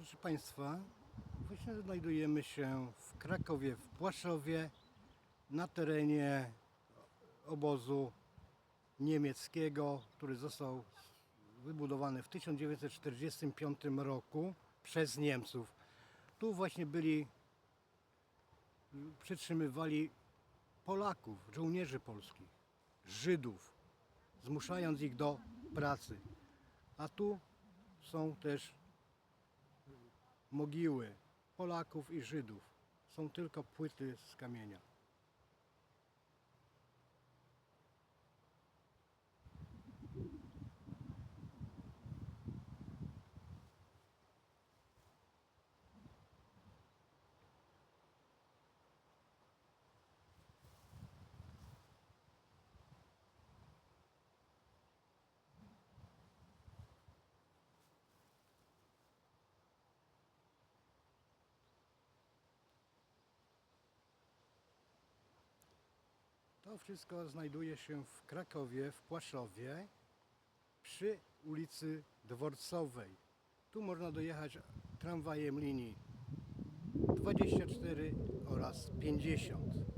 Proszę Państwa, właśnie znajdujemy się w Krakowie, w Płaszowie, na terenie obozu niemieckiego, który został wybudowany w 1945 roku przez Niemców. Tu właśnie byli, przetrzymywali Polaków, żołnierzy polskich, Żydów, zmuszając ich do pracy. A tu są też mogiły Polaków i Żydów. Są tylko płyty z kamienia. To wszystko znajduje się w Krakowie, w Płaszowie, przy ulicy Dworcowej. Tu można dojechać tramwajem linii 24 oraz 50.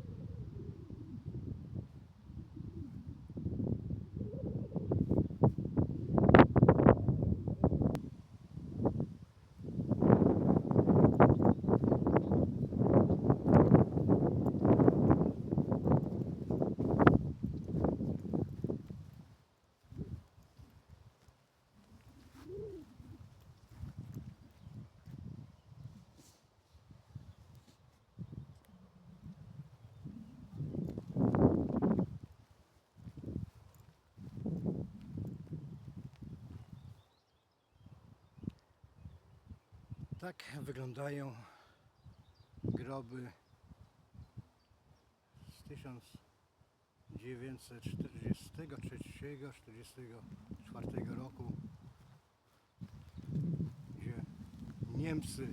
Tak wyglądają groby z 1943-44 roku, gdzie Niemcy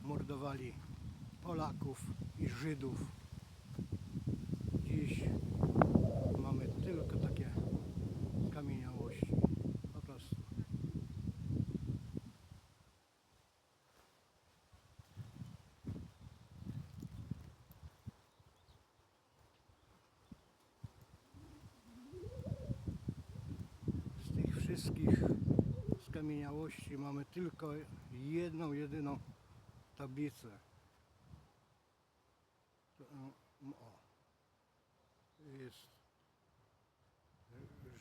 mordowali Polaków i Żydów. Dziś mamy tylko takie skamieniałości. Po prostu. Z tych wszystkich skamieniałości mamy tylko jedną, jedyną tablicę. To, mm, O. Jest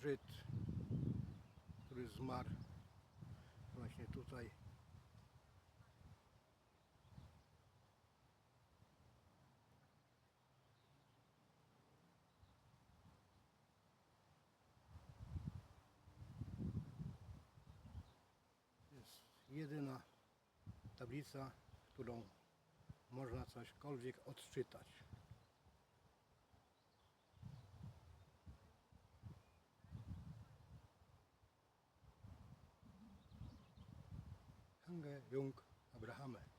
Żyd, który zmarł właśnie tutaj. jest jedyna tablica, którą można cośkolwiek odczytać. Hange Jung Abrahame.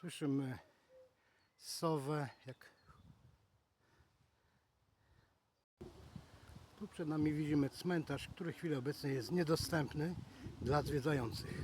Słyszymy sowę, jak tu przed nami widzimy cmentarz, który w chwili obecnej jest niedostępny dla zwiedzających.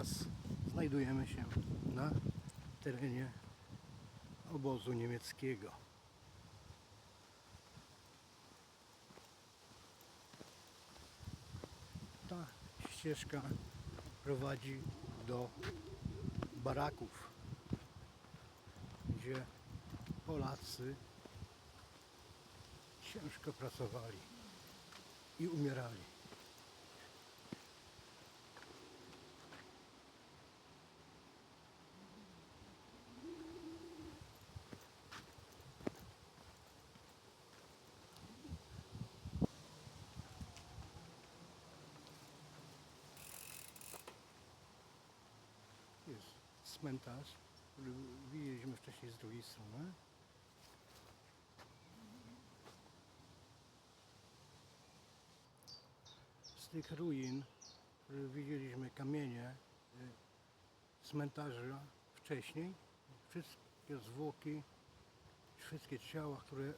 Raz znajdujemy się na terenie obozu niemieckiego. Ta ścieżka prowadzi do baraków, gdzie Polacy ciężko pracowali i umierali. Jest cmentarz, który widzieliśmy wcześniej z drugiej strony. Z tych ruin, które widzieliśmy kamienie y, cmentarza wcześniej, wszystkie zwłoki, wszystkie ciała, które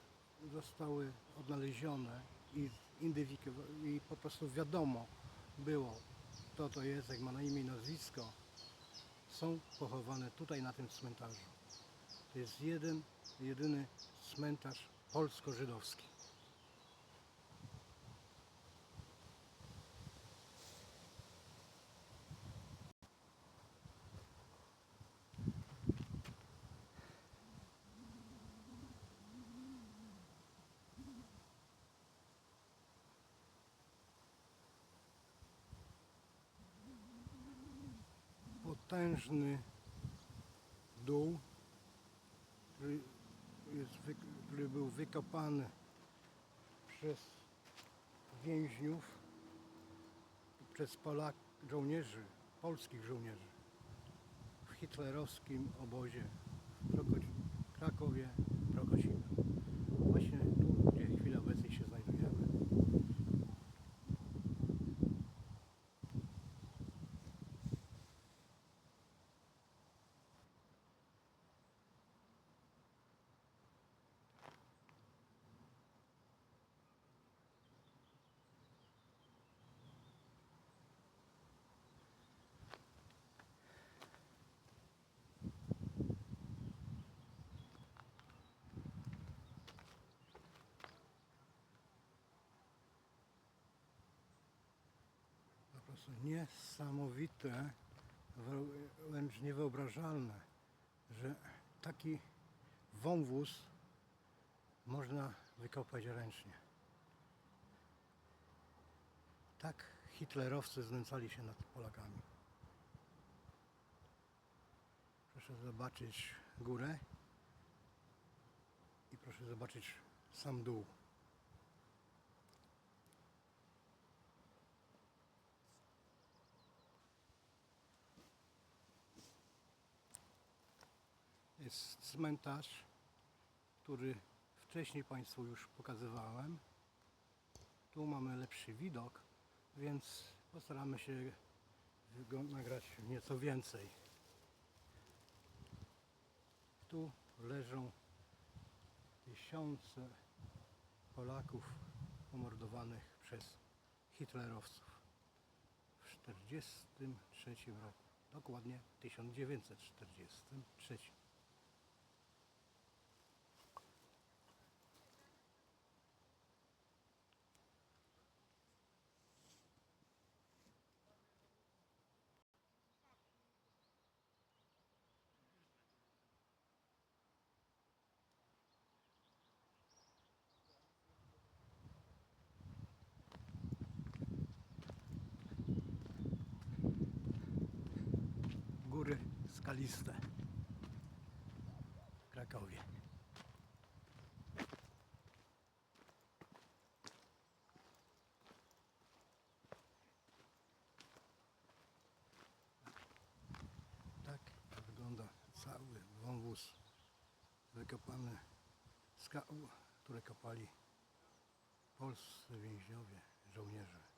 zostały odnalezione i, identyfikowa- i po prostu wiadomo było, kto to jest, jak ma na imię i nazwisko, są pochowane tutaj na tym cmentarzu. To jest jeden, jedyny cmentarz polsko-żydowski. Potężny dół, który, jest, który był wykopany przez więźniów, przez Polak, żołnierzy, polskich żołnierzy w hitlerowskim obozie w Krakowie, Prokocina. Właśnie tu, gdzie w chwili obecnej się znajdujemy. Prostu niesamowite, wręcz niewyobrażalne, że taki wąwóz można wykopać ręcznie. Tak hitlerowcy znęcali się nad Polakami. Proszę zobaczyć górę i proszę zobaczyć sam dół. Jest cmentarz, który wcześniej Państwu już pokazywałem. Tu mamy lepszy widok, więc postaramy się nagrać nieco więcej. Tu leżą tysiące Polaków pomordowanych przez hitlerowców w 1943 roku. Dokładnie 1943. skaliste w Krakowie. Tak wygląda cały wąwóz wykopany skał, które kopali polscy więźniowie, żołnierze.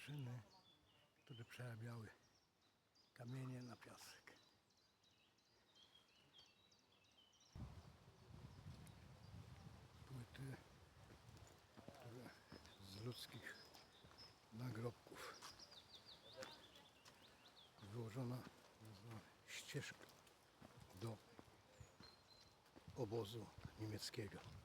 Maszyny, które przerabiały kamienie na piasek. Płyty, które z ludzkich nagrobków wyłożona ścieżka do obozu niemieckiego.